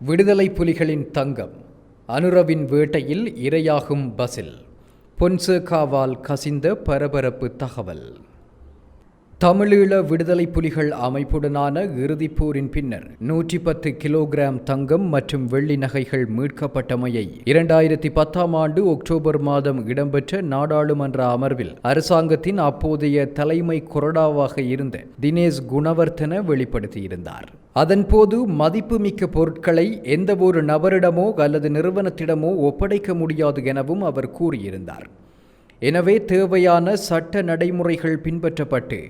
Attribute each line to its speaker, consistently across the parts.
Speaker 1: விடுதலை புலிகளின் தங்கம். அனுரவின் வேட்டையில் இரையாகும் பசில். பொன்சேகாவால் கசிந்த பரபரப்பு தகவல். தமிழீழ விடுதலை புலிகள் அமைப்புடனான இறுதிப் போரின் பின்னர் நூற்றி பத்து கிலோகிராம் தங்கம் மற்றும் வெள்ளி நகைகள் மீட்கப்பட்டமையை இரண்டாயிரத்தி பத்தாம் ஆண்டு அக்டோபர் மாதம் இடம்பெற்ற நாடாளுமன்ற அமர்வில் அரசாங்கத்தின் அப்போதைய தலைமை கொறடாவாக இருந்த தினேஷ் குணவர்த்தன வெளிப்படுத்தியிருந்தார். அதன்போது மதிப்புமிக்க பொருட்களை எந்தவொரு நபரிடமோ அல்லது நிறுவனத்திடமோ ஒப்படைக்க முடியாது எனவும் அவர் கூறியிருந்தார். எனவே தேவையான சட்ட நடைமுறைகள் பின்பற்றப்பட்டு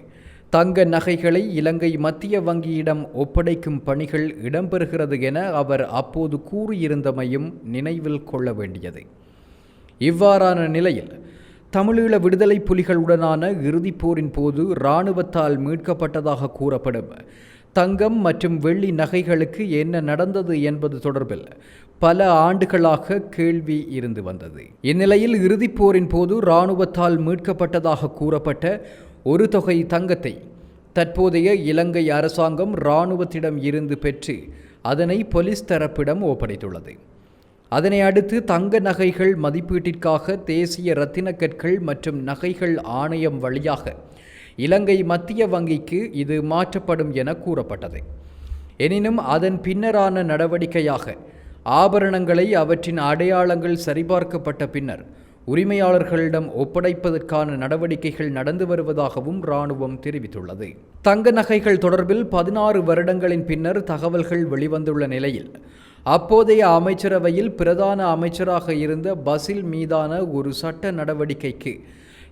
Speaker 1: தங்க நகைகளை இலங்கை மத்திய வங்கியிடம் ஒப்படைக்கும் பணிகள் இடம்பெறுகிறது என அவர் அப்போது கூறியிருந்தமையும் நினைவில் கொள்ள வேண்டியது. இவ்வாறான நிலையில் தமிழீழ விடுதலை புலிகளுடனான இறுதிப் போரின் போது இராணுவத்தால் மீட்கப்பட்டதாக கூறப்படும் தங்கம் மற்றும் வெள்ளி நகைகளுக்கு என்ன நடந்தது என்பது தொடர்பில் பல ஆண்டுகளாக கேள்வி இருந்து வந்தது. இந்நிலையில் இறுதிப் போரின் போது இராணுவத்தால் மீட்கப்பட்டதாக கூறப்பட்ட ஒரு தொகை தங்கத்தை தற்போதைய இலங்கை அரசாங்கம் இராணுவத்திடம் இருந்து பெற்று அதனை போலீஸ் தரப்பிடம் ஒப்படைத்துள்ளது. அதனை அடுத்து தங்க நகைகள் மதிப்பீட்டிற்காக தேசிய இரத்தின கற்கள் மற்றும் நகைகள் ஆணையம் வழியாக இலங்கை மத்திய வங்கிக்கு இது மாற்றப்படும் என கூறப்பட்டது. எனினும் அதன் பின்னரான நடவடிக்கையாக ஆபரணங்களை அவற்றின் அடையாளங்கள் சரிபார்க்கப்பட்ட பின்னர் உரிமையாளர்களிடம் ஒப்படைப்பதற்கான நடவடிக்கைகள் நடந்து வருவதாகவும் இராணுவம் தெரிவித்துள்ளது. தங்க நகைகள் தொடர்பில் பதினாறு வருடங்களின் பின்னர் தகவல்கள் வெளிவந்துள்ள நிலையில் அப்போதைய அமைச்சரவையில் பிரதான அமைச்சராக இருந்த பசில் மீதான ஒரு சட்ட நடவடிக்கைக்கு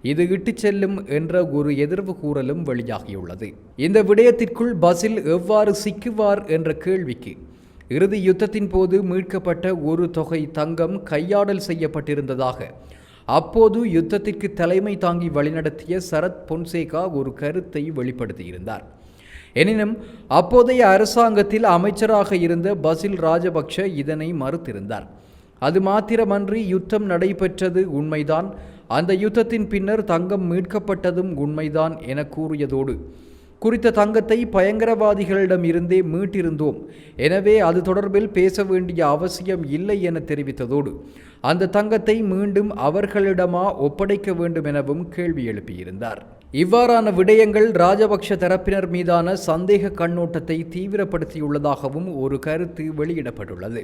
Speaker 1: இது இட்டுச் செல்லும் என்ற ஒரு எதிர்வு கூறலும் வெளியாகியுள்ளது. இந்த விடயத்திற்குள் பசில் எவ்வாறு சிக்குவார் என்ற கேள்விக்கு இறுதி யுத்தத்தின் போது மீட்கப்பட்ட ஒரு தொகை தங்கம் கையாடல் செய்யப்பட்டிருந்ததாக அப்போது யுத்தத்திற்கு தலைமை தாங்கி வழிநடத்திய சரத் பொன்சேகா ஒரு கருத்தை வெளிப்படுத்தியிருந்தார். எனினும் அப்போதைய அரசாங்கத்தில் அமைச்சராக இருந்த பசில் ராஜபக்ஷ இதனை மறுத்திருந்தார். அது மாத்திரமன்றி யுத்தம் நடைபெற்றது உண்மைதான். அந்த யுத்தத்தின் பின்னர் தங்கம் மீட்கப்பட்டதும் உண்மைதான் என கூறியதோடு குறித்த தங்கத்தை பயங்கரவாதிகளிடம் இருந்தே மீட்டிருந்தோம். எனவே அது தொடர்பில் பேச வேண்டிய அவசியம் இல்லை என தெரிவித்ததோடு அந்த தங்கத்தை மீண்டும் அவர்களிடமா ஒப்படைக்க வேண்டும் எனவும் கேள்வி எழுப்பியிருந்தார். இவ்வாறான விடயங்கள் ராஜபக்ஷ தரப்பினர் மீதான சந்தேக கண்ணோட்டத்தை தீவிரப்படுத்தியுள்ளதாகவும் ஒரு கருத்து வெளியிடப்பட்டுள்ளது.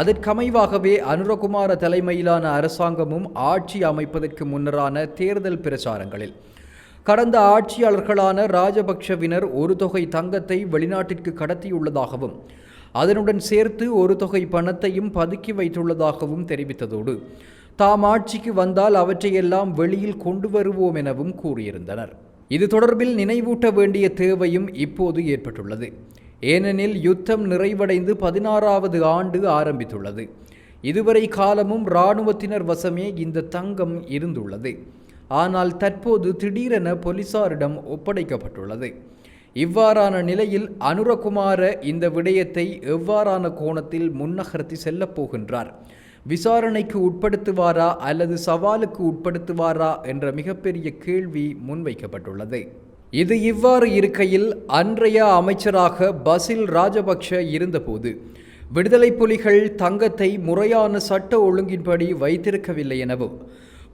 Speaker 1: அதற்கமைவாகவே அனுரகுமார தலைமையிலான அரசாங்கமும் ஆட்சி அமைப்பதற்கு முன்னரான தேர்தல் பிரச்சாரங்களில். கடந்த ஆட்சியாளர்களான ராஜபக்ஷவினர் ஒரு தொகை தங்கத்தை வெளிநாட்டிற்கு கடத்தியுள்ளதாகவும் அதனுடன் சேர்த்து ஒரு தொகை பணத்தையும் பதுக்கி வைத்துள்ளதாகவும் தெரிவித்ததோடு தாம் ஆட்சிக்கு வந்தால் அவற்றையெல்லாம் வெளியில் கொண்டு வருவோம் எனவும் கூறியிருந்தனர். இது தொடர்பில் நினைவூட்ட வேண்டிய தேவையும் இப்போது ஏற்பட்டுள்ளது. ஏனெனில் யுத்தம் நிறைவடைந்து பதினாறாவது ஆண்டு ஆரம்பித்துள்ளது. இதுவரை காலமும் இராணுவத்தினர் வசமே இந்த தங்கம் இருந்துள்ளது. ஆனால் தற்போது திடீரென போலீசாரிடம் ஒப்படைக்கப்பட்டுள்ளது. இவ்வாறான நிலையில் அனுரகுமார இந்த விடயத்தை எவ்வாறான கோணத்தில் முன்னகர்த்தி செல்லப் போகின்றார்? விசாரணைக்கு உட்படுத்துவாரா அல்லது சவாலுக்கு உட்படுத்துவாரா என்ற மிகப்பெரிய கேள்வி முன்வைக்கப்பட்டுள்ளது. இது இவ்வாறு இருக்கையில் அன்றைய அமைச்சராக பசில் ராஜபக்ஷ இருந்தபோது விடுதலை புலிகள் தங்கத்தை முறையான சட்ட ஒழுங்கின்படி வைத்திருக்கவில்லை எனவும்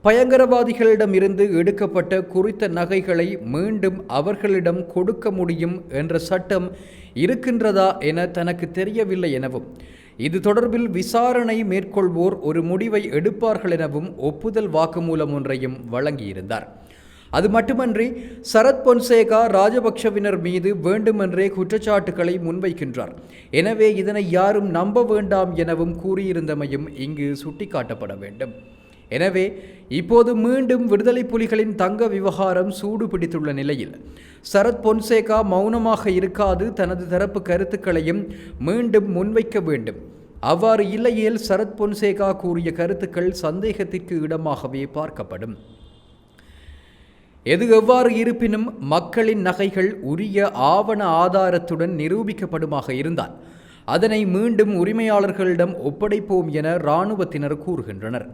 Speaker 1: பயங்கரவாதிகளிடம் இருந்து எடுக்கப்பட்ட குறித்த நகைகளை மீண்டும் அவர்களிடம் கொடுக்க முடியும் என்ற சட்டம் இருக்கின்றதா என தனக்கு தெரியவில்லை எனவும் இது தொடர்பில் விசாரணை மேற்கொள்வோர் ஒரு முடிவை எடுப்பார்கள் எனவும் ஒப்புதல் வாக்குமூலம் ஒன்றையும் வழங்கியிருந்தார். அது மட்டுமன்றி சரத் பொன்சேகா ராஜபக்ஷவினர் மீது வேண்டுமென்றே குற்றச்சாட்டுகளை முன்வைக்கின்றார். எனவே இதனை யாரும் நம்ப வேண்டாம் எனவும் கூறியிருந்தமையும் இங்கு சுட்டிக்காட்டப்பட வேண்டும். எனவே இப்போது மீண்டும் விடுதலை புலிகளின் தங்க விவகாரம் சூடு பிடித்துள்ள நிலையில் சரத் பொன்சேகா மௌனமாக இருக்காது தனது தரப்பு கருத்துக்களையும் மீண்டும் முன்வைக்க வேண்டும். அவ்வாறு இல்லையேல் சரத் பொன்சேகா கூறிய கருத்துக்கள் சந்தேகத்திற்கு இடமாகவே பார்க்கப்படும். எது எவ்வாறு இருப்பினும் மக்களின் நகைகள் உரிய ஆவண ஆதாரத்துடன் நிரூபிக்கப்படுமாக இருந்தால் அதனை மீண்டும் உரிமையாளர்களிடம் ஒப்படைப்போம் என இராணுவத்தினர் கூறுகின்றனர்.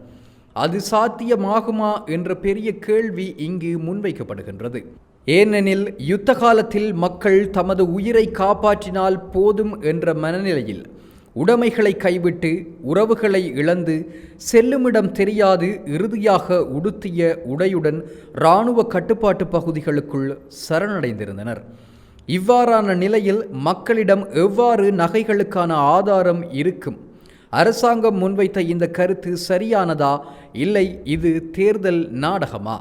Speaker 1: அது சாத்தியமாகுமா என்ற பெரிய கேள்வி இங்கு முன்வைக்கப்படுகின்றது. ஏனெனில் யுத்த காலத்தில் மக்கள் தமது உயிரை காப்பாற்றினால் போதும் என்ற மனநிலையில் உடைமைகளை கைவிட்டு உறவுகளை இழந்து செல்லுமிடம் தெரியாது இறுதியாக உடுத்திய உடையுடன் இராணுவ கட்டுப்பாட்டு பகுதிகளுக்குள் சரணடைந்திருந்தனர். இவ்வாறான நிலையில் மக்களிடம் எவ்வாறு நகைகளுக்கான ஆதாரம் இருக்கும்? அரசாங்கம் முன்வைத்த இந்த கருத்து சரியானதா? இல்லை இது தேர்தல் நாடகமா?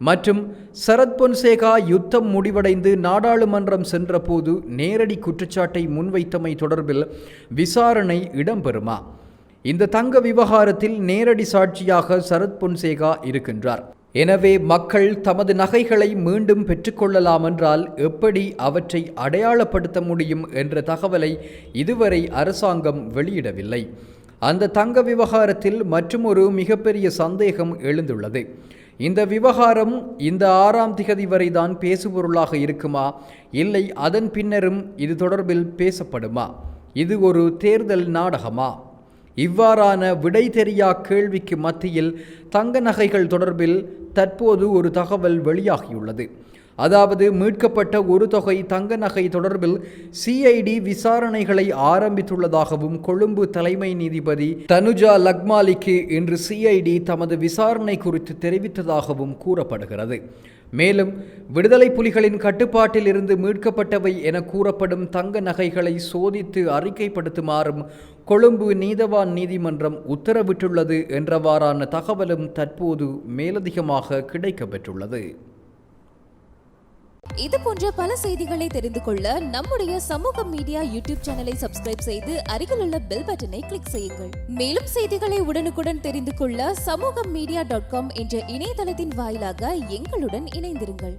Speaker 1: மற்றும் சரத் பொன்சேகா யுத்தம் முடிவடைந்து நாடாளுமன்றம் சென்றபோது நேரடி குற்றச்சாட்டை முன்வைத்தமை தொடர்பில் விசாரணை இடம்பெறுமா? இந்த தங்க விவகாரத்தில் நேரடி சாட்சியாக சரத் பொன்சேகா இருக்கின்றார். எனவே மக்கள் தமது நகைகளை மீண்டும் பெற்றுக்கொள்ளலாம் என்றால் எப்படி அவற்றை அடையாளப்படுத்த முடியும் என்ற தகவலை இதுவரை அரசாங்கம் வெளியிடவில்லை. அந்த தங்க விவகாரத்தில் மற்றுமொரு மிகப்பெரிய சந்தேகம் எழுந்துள்ளது. இந்த விவகாரம் இந்த ஆறாம் திகதி வரைதான் பேசுபொருளாக இருக்குமா? இல்லை அதன் பின்னரும் இது தொடர்பில் பேசப்படுமா? இது ஒரு தேர்தல் நாடகமா? இவ்வாறான விடை தெரியா கேள்விக்கு மத்தியில் தங்க நகைகள் தொடர்பில் தற்போது ஒரு தகவல் வெளியாகியுள்ளது. அதாவது மீட்கப்பட்ட ஒரு தொகை தங்க நகை தொடர்பில் சிஐடி விசாரணைகளை ஆரம்பித்துள்ளதாகவும் கொழும்பு தலைமை நீதிபதி தனுஜா லக்மாலிக்கு இன்று சிஐடி தமது விசாரணை குறித்து தெரிவித்ததாகவும் கூறப்படுகிறது. மேலும் விடுதலை புலிகளின் கட்டுப்பாட்டில் இருந்து மீட்கப்பட்டவை என கூறப்படும் தங்க நகைகளை சோதித்து அறிக்கைப்படுத்துமாறும் கொழும்பு நீதவான் நீதிமன்றம் உத்தரவிட்டுள்ளது என்றவாறான தகவலும் தற்போது மேலதிகமாக கிடைக்கப்பெற்றுள்ளது.
Speaker 2: இது போன்ற பல செய்திகளை தெரிந்து கொள்ள நம்முடைய சமூக மீடியா யூடியூப் சேனலை சப்ஸ்கிரைப் செய்து அருகில் உள்ள பெல் பட்டனை கிளிக் செய்யுங்கள். மேலும் செய்திகளை உடனுக்குடன் தெரிந்து கொள்ள சமூக மீடியா டாட் காம் என்ற இணையதளத்தின் வாயிலாக எங்களுடன் இணைந்திருங்கள்.